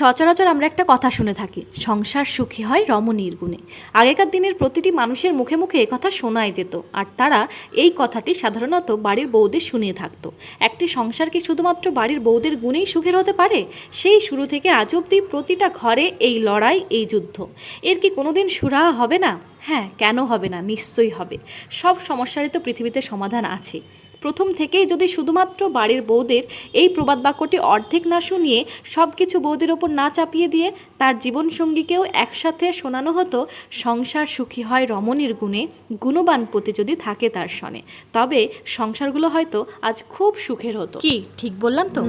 সচরাচর আমরা একটা কথা শুনে থাকি, সংসার সুখী হয় রমণীর গুণে। আগেকার দিনের প্রতিটি মানুষের মুখে মুখে কথা শোনাই যেত, আর তারা এই কথাটি সাধারণত বাড়ির বউদের শুনিয়ে থাকতো। একটি সংসার কি শুধুমাত্র বাড়ির বউদের গুণেই সুখের হতে পারে? সেই শুরু থেকে আজ অব্দি প্রতিটা ঘরে এই লড়াই, এই যুদ্ধ। এর কি কোনোদিন সুরাহা হবে না? হ্যাঁ কেন হবে না? নিশ্চয়ই হবে। সব সমস্যারই তো পৃথিবীতে সমাধান আছে। প্রথম থেকেই যদি শুধুমাত্র বাড়ির বউদের এই প্রবাদ বাক্যটি অর্ধেক না শুনিয়ে সব কিছু বৌদের ওপর না চাপিয়ে দিয়ে তার জীবনসঙ্গীকেও একসাথে শোনানো হতো, সংসার সুখী হয় রমণীর গুণে, গুণবান পতি যদি থাকে তার সনে। তবে সংসারগুলো হয়তো আজ খুব সুখের হতো। কি? ঠিক বললাম তো?